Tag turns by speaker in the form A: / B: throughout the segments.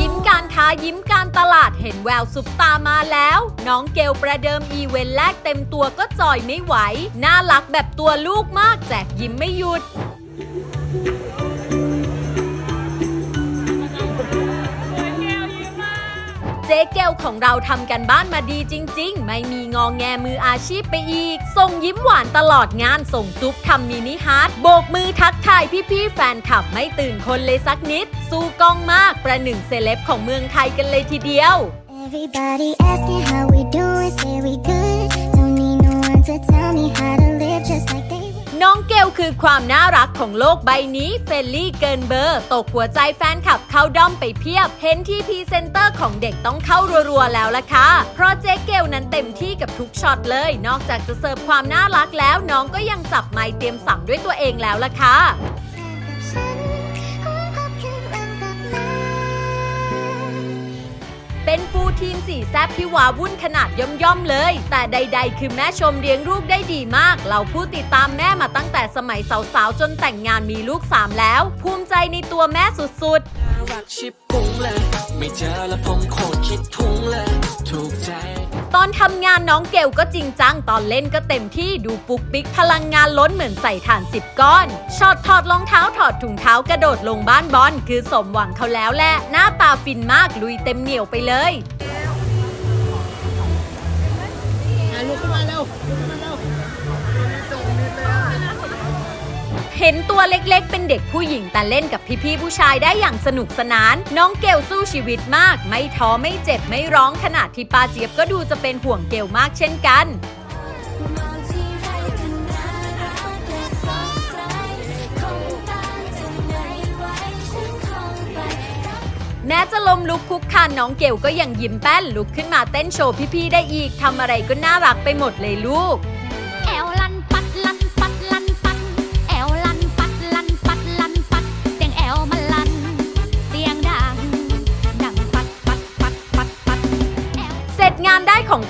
A: ยิ้มการค้ายิ้มการตลาดเห็นแววซุปตามาแล้ว น้องเกลประเดิมอีเวนต์แรกเต็มตัวก็จอยไม่ไหว น่ารักแบบตัวลูกมากแจกยิ้มไม่หยุด จ๊เกลของเราทำกันบ้านมาดีจริง ๆ ไม่มีงองแงมืออาชีพไปอีก ส่งยิ้มหวานตลอดงานส่งจุ๊บทำมินิฮาร์ดโบกมือทักทายพี่ๆแฟนคลับไม่ตื่นคนเลยสักนิด สู้กล้องมากประหนึ่งเซเลบของเมืองไทยกันเลยทีเดียว
B: Everybody asking how we doing, say we good. Don't need no one to tell me how to live just like.
A: น้องเกลคือความน่ารักของโลกใบนี้เฟลลี่เกินเบอร์ ตกหัวใจแฟนคลับเข้าด้อมไปเพียบ เห็นที่พรีเซนเตอร์ของเด็กต้องเข้ารัวๆแล้วล่ะค่ะ เพราะเจ๊เกลนั้นเต็มที่กับทุกช็อตเลย นอกจากจะเสิร์ฟความน่ารักแล้วน้องก็ยังจับไมค์เตรียมสั่งด้วยตัวเองแล้วล่ะค่ะ เป็นฟูทีมสี่แซบที่ว้าวุ่นขนาดย่อมๆเลย แต่ใด ๆ คือแม่ชมเลี้ยงลูกได้ดีมาก เราผู้ติดตามแม่มาตั้งแต่สมัยสาวๆ จนแต่งงานมีลูกสามแล้ว ภูมิใจในตัวแม่สุดๆ
C: น่ารักชิบปุ้งเลย ไม่เจอแล้วผมโคตรคิดทุ้งเลยถูก
A: ตอนทำงานน้องเกลก็จริงจัง ตอนเล่นก็เต็มที่ดูปุกปิกพลังงานล้นเหมือนใส่ฐานสิบก้อนช็อตถอดรองเท้าถอดถุงเท้ากระโดดลงบ้านบอลคือสมหวังเขาแล้วแหละ หน้าตาฟินมากลุยเต็มเหนียวไปเลยเเห็นตัวเล็กๆ เป็นเด็กผู้หญิงแต่เล่นกับพี่ๆผู้ชายได้อย่างสนุกสนาน น้องเกลสู้ชีวิตมาก ไม่ท้อไม่เจ็บไม่ร้องขนาดที่ป้าเจี๊ยบก็ดูจะเป็นห่วงเกลมากเช่นกัน
D: แม่จะ
A: ลมลุกคุกคานน้องเกลก็ยังยิ้มแป้นลุกขึ้นมาเต้นโชว์พี่ๆได้อีกทำอะไรก็น่ารักไปหมดเลยลูก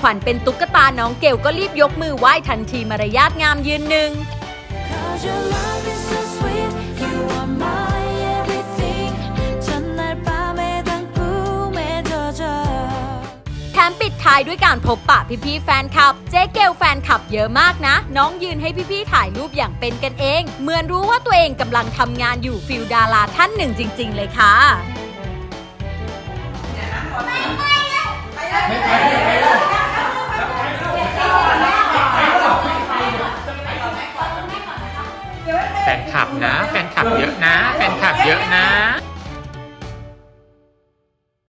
A: ของขวัญเป็นตุ๊กตาน้องเกลก็รีบยกมือไหว้ทันทีมารยาทงามยืนหนึ่ง
D: Cause your love is so sweet You are my everything 전날 밤에 단 꿈에 젖어
A: แถมปิดท้ายด้วยการพบปะพี่ๆแฟนคลับ เจ๊เกลแฟนคลับเยอะมากนะ น้องยืนให้พี่ๆถ่ายรูปอย่างเป็นกันเอง เหมือนรู้ว่าตัวเองกำลังทำงานอยู่ฟิลดาราท่านหนึ่งจริง ๆ เลยค่ะ
E: แ ฟนคลับนะ แฟนคลับเยอะนะ แฟนคลับเยอะนะ